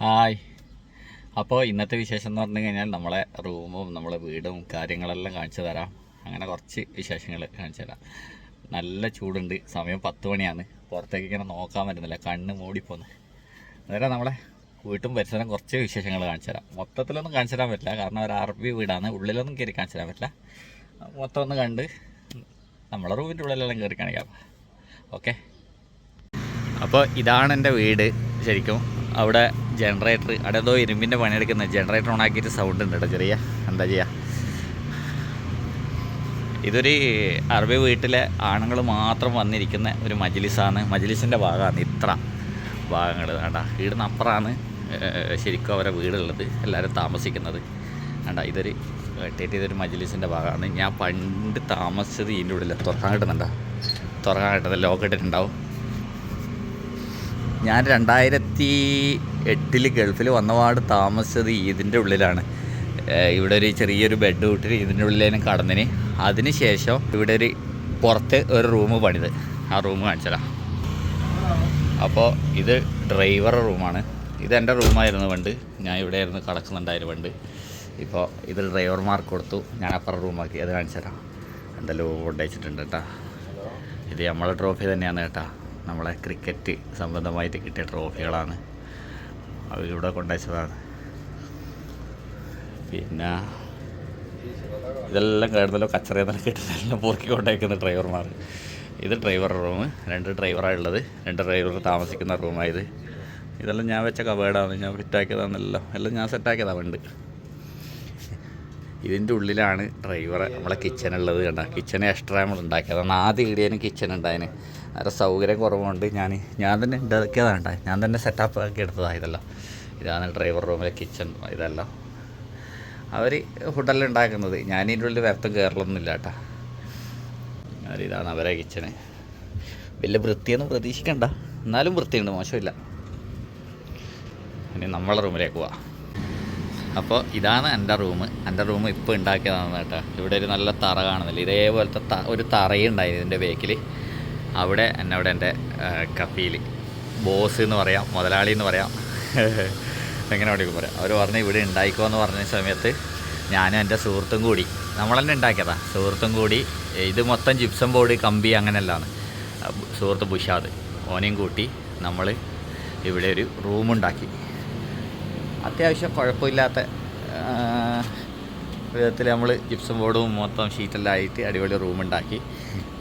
Hi. അപ്പോൾ ഇന്നത്തെ വിശേഷം എന്ന് പറഞ്ഞു കഴിഞ്ഞാൽ നമ്മളെ റൂമും നമ്മളെ വീടും കാര്യങ്ങളെല്ലാം കാണിച്ചു തരാം. അങ്ങനെ കുറച്ച് വിശേഷങ്ങൾ കാണിച്ചു തരാം. നല്ല ചൂടുണ്ട്. സമയം പത്ത് മണിയാണ്. പുറത്തേക്ക് ഇങ്ങനെ നോക്കാൻ പറ്റുന്നില്ല. കണ്ണ് മൂടിപ്പോന്ന്. അന്നേരം നമ്മളെ വീട്ടും പരിസരം കുറച്ച് വിശേഷങ്ങൾ കാണിച്ചു തരാം. മൊത്തത്തിലൊന്നും കാണിച്ചു തരാൻ പറ്റില്ല. കാരണം ഒരു അറബി വീടാണ്. ഉള്ളിലൊന്നും കയറി കാണിച്ചു തരാൻ പറ്റില്ല. മൊത്തം ഒന്ന് കണ്ട് നമ്മളെ റൂമിന്റെ ഉള്ളിലെല്ലാം കയറി കാണിക്കാം. ഓക്കെ അപ്പോൾ ഇതാണ് എന്റെ വീട് ശരിക്കും. അവിടെ ജനറേറ്റർ അവിടെ ഏതോ ഇരുമ്പിന്റെ പണിയെടുക്കുന്ന ജനറേറ്റർ ഓണാക്കിയിട്ട് സൗണ്ട് ഉണ്ട് കേട്ടോ ചെറിയ. എന്താ ചെയ്യുക ഇതൊരു അറബി വീട്ടിലെ ആണുങ്ങൾ മാത്രം വന്നിരിക്കുന്ന ഒരു മജ്ലിസാണ്. മജ്ലിസിന്റെ ഭാഗമാണ് ഇത്ര ഭാഗങ്ങൾ വേണ്ട വീടിനപ്പുറമാണ് ശരിക്കും അവരെ വീടുള്ളത് എല്ലാവരും താമസിക്കുന്നത്. വേണ്ട ഇതൊരു വെട്ടിയിട്ട് ചെയ്തൊരു മജ്ലിസിന്റെ ഭാഗമാണ്. ഞാൻ പണ്ട് താമസിച്ചത് ഇതിന്റെ ഉള്ളിൽ തുറക്കാൻ കിട്ടുന്നുണ്ടോ തുറക്കാൻ കിട്ടുന്നത് ലോക്ക് ഇട്ടിട്ടുണ്ടാവും. ഞാൻ രണ്ടായിരത്തി എട്ടിൽ ഗൾഫിൽ വന്നപാട് താമസിച്ചത് ഇതിന്റെ ഉള്ളിലാണ്. ഇവിടെ ഒരു ചെറിയൊരു ബെഡ് വിട്ടിട്ട് ഇതിന്റെ ഉള്ളിലേനും കടന്നിന്. അതിന് ശേഷം ഇവിടെ ഒരു പുറത്ത് ഒരു റൂം പണിത്. ആ റൂം കാണിച്ചതാ. അപ്പോൾ ഇത് ഡ്രൈവറുടെ റൂമാണ്. ഇത് എന്റെ റൂമായിരുന്നു പണ്ട്. ഞാൻ ഇവിടെ ആയിരുന്നു കിടക്കുന്നുണ്ടായിരുന്നു പണ്ട്. ഇപ്പോൾ ഇത് ഡ്രൈവർമാർക്ക് കൊടുത്തു. ഞാൻ അപ്പുറം റൂമാക്കി അത് കാണിച്ചു തരാം. എന്തെല്ലോ കൊണ്ടുവച്ചിട്ടുണ്ട് കേട്ടോ. ഇത് നമ്മളെ ട്രോഫി തന്നെയാണ് കേട്ടോ. നമ്മളെ ക്രിക്കറ്റ് സംബന്ധമായിട്ട് കിട്ടിയ ട്രോഫികളാണ് അവ ഇവിടെ കൊണ്ടുവച്ചതാണ് പിന്നെ ഇതെല്ലാം കേടുന്നല്ലോ കച്ചറയെന്നെല്ലാം കിട്ടുന്നതെല്ലാം പൊറുക്കി കൊണ്ടേക്കുന്ന ഡ്രൈവർമാർ ഇത് ഡ്രൈവർ റൂം രണ്ട് ഡ്രൈവറാണ് ഉള്ളത്. രണ്ട് ഡ്രൈവർ താമസിക്കുന്ന റൂമായത് ഇതെല്ലാം ഞാൻ വെച്ച കവേഡാണ് ഞാൻ ഫിറ്റാക്കിയതാണെന്നല്ലോ എല്ലാം ഞാൻ സെറ്റാക്കിയതാണ് പണ്ട് ഇതിന്റെ ഉള്ളിലാണ് ഡ്രൈവർ നമ്മളെ കിച്ചൺ ഉള്ളത് കണ്ട? കിച്ചൺ എക്സ്ട്രാ നമ്മൾ ഉണ്ടാക്കിയത്. അതാണ് ആദ്യം ഇടിയനും കിച്ചൺ ഉണ്ടായതിന്. അതിന്റെ സൗകര്യം കുറവുകൊണ്ട് ഞാൻ ഞാൻ തന്നെ ഉണ്ടാക്കിയതാണ് ഉണ്ടായത് ഞാൻ തന്നെ സെറ്റപ്പ് ആക്കി എടുത്തതാണ് ഇതെല്ലാം. ഇതാണ് ഡ്രൈവർ റൂമിലെ കിച്ചൺ ഇതെല്ലാം. അവർ ഫുഡെല്ലാം ഉണ്ടാക്കുന്നത്. ഞാൻ ഇതിന്റെ ഉള്ളിൽ വരത്തും കയറലൊന്നുമില്ല കേട്ടോ. ഇതാണ് അവരെ കിച്ചണ് വലിയ വൃത്തിയൊന്നും പ്രതീക്ഷിക്കണ്ട. എന്നാലും വൃത്തിയുണ്ട്. മോശമില്ല. ഇനി നമ്മളെ റൂമിലേക്ക് പോവാം. അപ്പോൾ ഇതാണ് എന്റെ റൂം. എന്റെ റൂം ഇപ്പോൾ ഉണ്ടാക്കിയതാണ് കേട്ടോ. ഇവിടെ ഒരു നല്ല തറ കാണുന്നില്ല ഇതേപോലത്തെ ത- ഒരു തറയുണ്ടായി ഇതിന്റെ ബേക്കിൽ അവിടെ എന്നവിടെ എന്റെ കഫീൽ ബോസ് എന്ന് പറയാം മുതലാളി എന്ന് പറയാം. എങ്ങനെ വേണമെങ്കിൽ പറയാം. അവർ പറഞ്ഞ് ഇവിടെ ഉണ്ടായിക്കോ എന്ന് പറഞ്ഞ സമയത്ത് ഞാനും എന്റെ സുഹൃത്തും കൂടി നമ്മൾ തന്നെ ഉണ്ടാക്കിയതാ. സുഹൃത്തും കൂടി ഇത് മൊത്തം ജിപ്സം ബോർഡ് കമ്പി അങ്ങനെയല്ലാണ് സുഹൃത്ത് ബുഷാദ് ഓനെയും കൂട്ടി നമ്മൾ ഇവിടെ ഒരു റൂമുണ്ടാക്കി. അത്യാവശ്യം കുഴപ്പമില്ലാത്ത വിധത്തിൽ നമ്മൾ ജിപ്സം ബോർഡും മൊത്തം ഷീറ്റെല്ലാം ആയിട്ട് അടിപൊളി റൂം ഉണ്ടാക്കി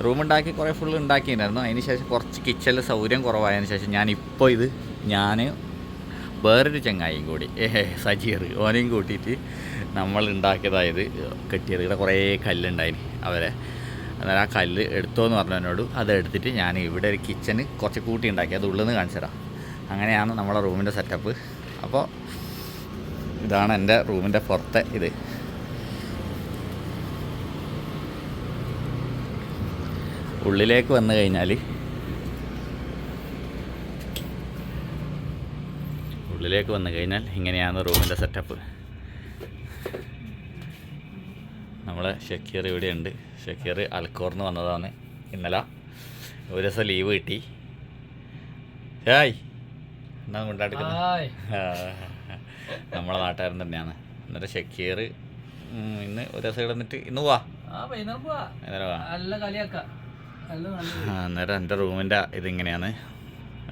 റൂം ഉണ്ടാക്കി കുറേ ഫുള്ള് ഉണ്ടാക്കിയിട്ടുണ്ടായിരുന്നു. അതിന് ശേഷം കുറച്ച് കിച്ചണിൽ സൗകര്യം കുറവായതിനു ശേഷം ഞാനിപ്പോൾ ഇത് ഞാൻ വേറൊരു ചങ്ങായിയും കൂടി സജീർ ഓനെയും കൂട്ടിയിട്ട് നമ്മൾ ഉണ്ടാക്കിയതായത് കെട്ടിയത്. ഇവിടെ കുറേ കല്ലുണ്ടായിന് അവരെ. അന്നേരം ആ കല്ല് എടുത്തോ എന്ന് പറഞ്ഞു എന്നോട് അത് എടുത്തിട്ട് ഞാൻ ഇവിടെ ഒരു കിച്ചന് കുറച്ച് കൂട്ടി ഉണ്ടാക്കി. അത് ഉള്ളിൽ നിന്ന് കാണിച്ചു തരാം അങ്ങനെയാണ് നമ്മളെ റൂമിന്റെ സെറ്റപ്പ് അപ്പോൾ ഇതാണ് എന്റെ റൂമിന്റെ പുറത്തെ ഇത്. ഉള്ളിലേക്ക് വന്നു കഴിഞ്ഞാൽ ഉള്ളിലേക്ക് വന്നു കഴിഞ്ഞാൽ ഇങ്ങനെയാണ് റൂമിന്റെ സെറ്റപ്പ് നമ്മളെ ഷക്കീർ ഇവിടെയുണ്ട്. ഷക്കീർ അൽക്കോർന്ന് വന്നതാണ് ഇന്നലെ. ഒരു ദിവസം ലീവ് കിട്ടി. ഹായ്. എന്നാ കൊണ്ടാടുക്കുന്നത് നമ്മളെ നാട്ടുകാരൻ തന്നെയാണ്. എന്നിട്ട് ഷക്കീർ ഇന്ന് ഒരു ദിവസം കിടന്നിട്ട് ഇന്ന് പോവാ? അന്നേരം എന്റെ റൂമിന്റെ ഇതിങ്ങനെയാണ്.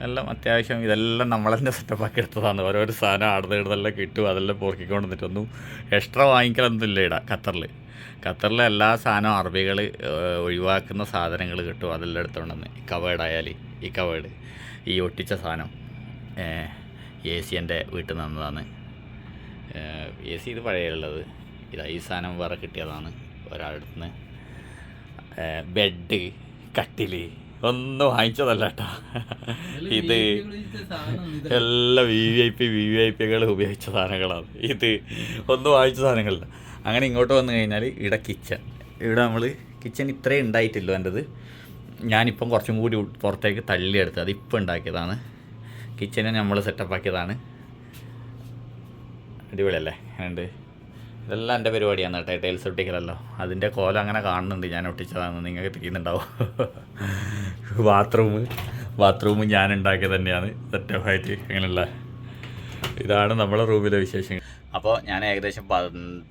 എല്ലാം അത്യാവശ്യം ഇതെല്ലാം നമ്മളെന്നെ സെറ്റപ്പാക്കി എടുത്തതാണ്. ഓരോരോ സാധനം ആടുന്ന ഇടുന്നെല്ലാം കിട്ടും. അതെല്ലാം പൊറുക്കിക്കൊണ്ട് വന്നിട്ടൊന്നും എക്സ്ട്രാ വാങ്ങിക്കലൊന്നും ഇല്ല ഇടാ ഖത്തറിൽ ഖത്തറിലെ എല്ലാ സാധനവും അറബികൾ ഒഴിവാക്കുന്ന സാധനങ്ങൾ കിട്ടും. അതെല്ലാം എടുത്തോണ്ടെന്ന് ഈ കവേഡായാൽ ഈ കവേഡ് ഈ ഒട്ടിച്ച സാധനം എ സി എന്റെ വീട്ടിൽ നിന്നതാണ്. എ സി ഇത് പഴയുള്ളത് ഇത് ഈ സാധനം വേറെ കിട്ടിയതാണ് ഒരാളുടെ നിന്ന് ബെഡ് കട്ടിൽ ഒന്നും വാങ്ങിച്ചതല്ല കേട്ടോ. ഇത് എല്ലാ V V I P V V I പികൾ ഉപയോഗിച്ച സാധനങ്ങളാണ്. ഇത് ഒന്നും വാങ്ങിച്ച സാധനങ്ങളല്ല. അങ്ങനെ ഇങ്ങോട്ട് വന്നു കഴിഞ്ഞാൽ ഇവിടെ കിച്ചൺ ഇവിടെ നമ്മൾ കിച്ചൺ ഇത്രയും ഉണ്ടായിട്ടില്ലോ എന്റെത് ഞാനിപ്പം കുറച്ചും കൂടി പുറത്തേക്ക് തള്ളിയെടുത്ത് അത് ഇപ്പം ഉണ്ടാക്കിയതാണ് കിച്ചനെ നമ്മൾ സെറ്റപ്പ് ആക്കിയതാണ്. അടിപൊളിയല്ലേ? അങ്ങനെയുണ്ട് ഇതെല്ലാം എന്റെ പരിപാടിയാണ് കേട്ടോ. ടൈൽസ് ഒട്ടിക്കലല്ലോ. അതിന്റെ കോലം അങ്ങനെ കാണുന്നുണ്ട്. ഞാൻ ഒട്ടിച്ചതാണ് നിങ്ങൾക്ക് തിരിയുന്നുണ്ടാവും ബാത്റൂം ബാത്റൂം ഞാൻ ഉണ്ടാക്കിയത് തന്നെയാണ്. സെറ്റപ്പായിട്ട് അങ്ങനെയുള്ള ഇതാണ് നമ്മളെ റൂമിലെ വിശേഷങ്ങൾ. അപ്പോൾ ഞാൻ ഏകദേശം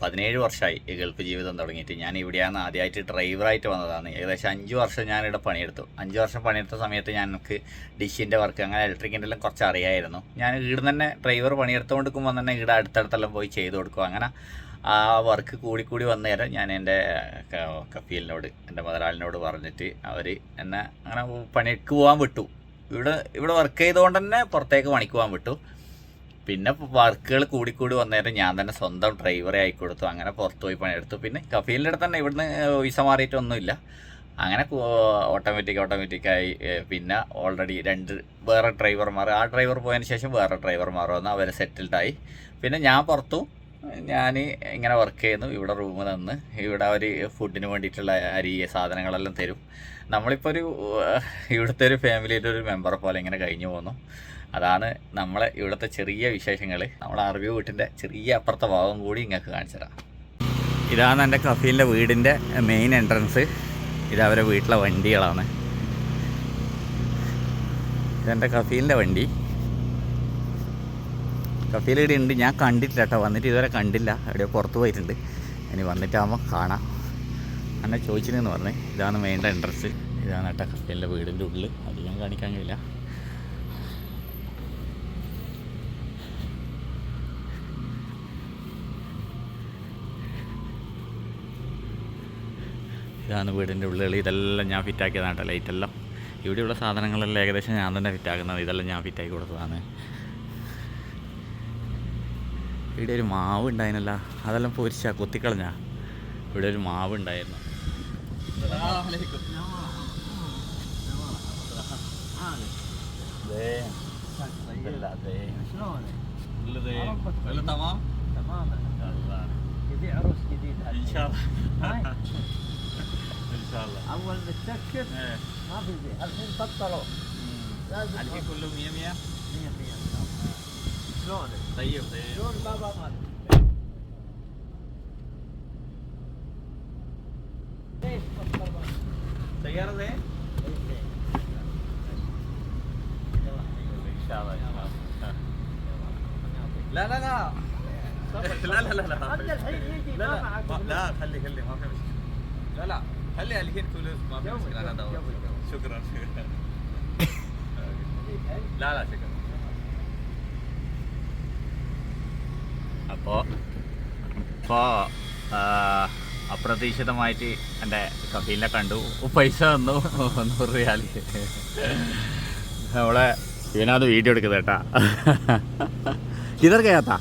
പതിനേഴ് വർഷമായി ഈ ഗൾഫ് ജീവിതം തുടങ്ങിയിട്ട്. ഞാൻ ഇവിടെയാണ് ആദ്യമായിട്ട് ഡ്രൈവറായിട്ട് വന്നതാണ്. ഏകദേശം അഞ്ച് വർഷം ഞാനിവിടെ പണിയെടുത്തു. അഞ്ച് വർഷം പണിയെടുത്ത സമയത്ത് ഞാൻ ഡിഷിന്റെ വർക്ക് അങ്ങനെ ഇലക്ട്രിക്കിന്റെ എല്ലാം കുറച്ച് അറിയായിരുന്നു. ഞാൻ ഇവിടെ തന്നെ ഡ്രൈവർ പണിയെടുത്തുകൊണ്ടിരിക്കുമ്പോൾ തന്നെ ഇവിടെ അടുത്തടുത്തെല്ലാം പോയി ചെയ്തു കൊടുക്കും. അങ്ങനെ ആ വർക്ക് കൂടി കൂടി വന്നേരം നേരം ഞാൻ എന്റെ കഫീലിനോട് എന്റെ മുതലാളിനോട് പറഞ്ഞിട്ട് അവർ എന്നെ അങ്ങനെ പണിക്ക് പോകാൻ വിട്ടു. ഇവിടെ ഇവിടെ വർക്ക് ചെയ്തുകൊണ്ട് തന്നെ പുറത്തേക്ക് പണിക്ക് പോകാൻ വിട്ടു. പിന്നെ വർക്കുകൾ കൂടിക്കൂടി വന്നേരം ഞാൻ തന്നെ സ്വന്തം ഡ്രൈവറെ ആയി കൊടുത്തു. അങ്ങനെ പുറത്തു പോയി പണിയെടുത്തു. പിന്നെ കഫീലിന്റെ അടുത്ത് തന്നെ ഇവിടുന്ന് വിസ മാറിയിട്ടൊന്നുമില്ല. അങ്ങനെ ഓട്ടോമാറ്റിക് ഓട്ടോമാറ്റിക്കായി പിന്നെ ഓൾറെഡി രണ്ട് വേറെ ഡ്രൈവർമാർ ആ ഡ്രൈവർ പോയതിന് ശേഷം വേറെ ഡ്രൈവർമാർ വന്ന് അവർ സെറ്റിൽഡായി പിന്നെ ഞാൻ പുറത്തു. ഞാൻ ഇങ്ങനെ വർക്ക് ചെയ്യുന്നു. ഇവിടെ റൂമ് തന്ന്. ഇവിടെ അവർ ഫുഡിന് വേണ്ടിയിട്ടുള്ള അരി സാധനങ്ങളെല്ലാം തരും. നമ്മളിപ്പോൾ ഒരു ഇവിടുത്തെ ഒരു ഫാമിലിയുടെ ഒരു മെമ്പറെ പോലെ ഇങ്ങനെ കഴിഞ്ഞു പോകുന്നു അതാണ് നമ്മളെ ഇവിടുത്തെ ചെറിയ വിശേഷങ്ങൾ നമ്മളെ അറബി വീട്ടിന്റെ ചെറിയ അപ്പുറത്തെ ഭാഗം കൂടി ഇങ്ങൾക്ക് കാണിച്ചു തരാം. ഇതാണ് എന്റെ കഫീലിന്റെ വീടിന്റെ മെയിൻ എൻട്രൻസ് ഇത് അവരെ വീട്ടിലെ വണ്ടികളാണ്. ഇതെന്റെ കഫീലിന്റെ വണ്ടി. കഫീൽ ഇവിടെ ഉണ്ട് ഞാൻ കണ്ടിട്ടില്ല കേട്ടോ. വന്നിട്ട് ഇതുവരെ കണ്ടില്ല. എവിടെയോ പുറത്ത് പോയിട്ടുണ്ട്. ഇനി വന്നിട്ടാകുമ്പോൾ കാണാം. എന്നെ ചോദിച്ചിരുന്നു പറഞ്ഞേ ഇതാണ് മെയിൻ എൻട്രൻസ് ഇതാണ് കേട്ടോ കഫീലിന്റെ വീടിന്റെ ഉള്ളിൽ. അധികം കാണിക്കാൻ കഴിയില്ല. ഇതാണ് വീടിന്റെ ഉള്ളുകൾ ഇതെല്ലാം ഞാൻ ഫിറ്റാക്കിയതാണ് കേട്ടോ ലൈറ്റെല്ലാം ഇവിടെയുള്ള സാധനങ്ങളെല്ലാം ഏകദേശം ഞാൻ തന്നെ ഫിറ്റാക്കുന്നത് ഇതെല്ലാം ഞാൻ ഫിറ്റാക്കി കൊടുത്തതാണ്. ഇവിടെ ഒരു മാവ് ഉണ്ടായിരുന്നല്ല അതെല്ലാം പൊരിച്ചാ കൊത്തിക്കളഞ്ഞാ. ഇവിടെ ഒരു മാവ് ഉണ്ടായിരുന്നു السلام عليكم. زين. بالله زين شلونك؟ كله زين. كله تمام؟ تمام. الحمد لله يبيع عروس جديد إن شاء الله. إن شاء الله. أول متسكر إيه. ما بيبيع الحين بطلوا. لازم الحين كلهم 100 100 100 100 شلونك؟ طيب طيب. شلون بابا مالك؟ Eh, القرض لا لا لا. لا لا لا لا لا. لا لا. خلي خلي ما في مشكلة. لا لا. خلي الحين فلوس ما في مشكلة. أنا ادور شكرا. لا لا شكرا. عطاء عطاء آه. അപ്രതീക്ഷിതമായിട്ട് എൻ്റെ കഫീലിനെ കണ്ടു പൈസ തന്നു നൂറ് റിയാൽ നമ്മളെ ഇവനത് വീഡിയോ എടുക്കുന്നത് കേട്ടാ ഇതൊക്കെ കേട്ടാ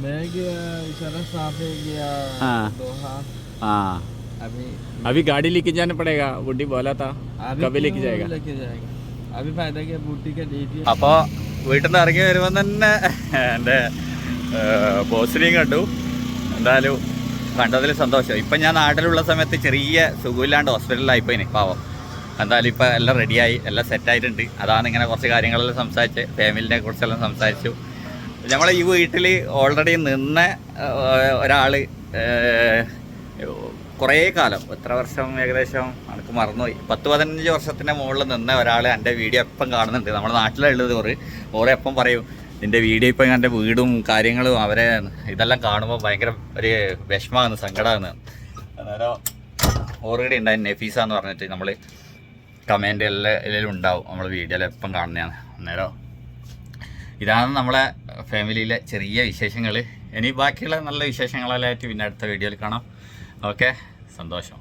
मैं गया शरफ साहब पे गया हाँ। दोहा हाँ अभी अभी गाड़ी लेके जाना पड़ेगा बुड्ढी बोला था कभी लेके क्यों जाएगा लेके जाएगा अभी फायदा क्या बूटी का डी टी അപ്പോൾ വീട്ടിൽ നിന്ന് ഇറങ്ങി വരുമ്പോൾ തന്നെ എൻ്റെ ബോസിനെയും കണ്ടു എന്തായാലും കണ്ടതിൽ സന്തോഷം. ഇപ്പം ഞാൻ നാട്ടിലുള്ള സമയത്ത് ചെറിയ സുഖമില്ലാണ്ട് ഹോസ്പിറ്റലിലായിപ്പോയി ഇനി പാവം. എന്തായാലും ഇപ്പം എല്ലാം റെഡിയായി എല്ലാം സെറ്റായിട്ടുണ്ട്. അതാണ് ഇങ്ങനെ കുറച്ച് കാര്യങ്ങളെല്ലാം സംസാരിച്ച് ഫാമിലിനെ കുറിച്ചെല്ലാം സംസാരിച്ചു. നമ്മളെ ഈ വീട്ടിൽ ഓൾറെഡി നിന്ന ഒരാൾ കുറേ കാലം എത്ര വർഷം ഏകദേശം എനിക്ക് മറന്നുപോയി. പത്ത് പതിനഞ്ച് വർഷത്തിന്റെ മുകളിൽ നിന്ന ഒരാൾ എന്റെ വീഡിയോ എപ്പം കാണുന്നുണ്ട്. നമ്മുടെ നാട്ടിലുള്ളത് ഓറ്. ഓറെ എപ്പം പറയും നിന്റെ വീഡിയോ ഇപ്പം എന്റെ വീടും കാര്യങ്ങളും അവരെ ഇതെല്ലാം കാണുമ്പോൾ ഭയങ്കര ഒരു വിഷമമാണ് സങ്കടമാണ് അന്നേരം ഓൾറെഡി ഉണ്ടായി നഫീസ എന്ന് പറഞ്ഞിട്ട് നമ്മൾ കമന്റ് എല്ലാം ഉണ്ടാവും നമ്മൾ വീഡിയോയിൽ എപ്പം കാണുന്നതാണ്. അന്നേരം ഇതാണ് നമ്മളെ ഫാമിലിയിലെ ചെറിയ വിശേഷങ്ങൾ ഇനി ബാക്കിയുള്ള നല്ല വിശേഷങ്ങളെല്ലാം ആയിട്ട് പിന്നെ അടുത്ത വീഡിയോയിൽ കാണാം. ഓക്കെ സന്തോഷം.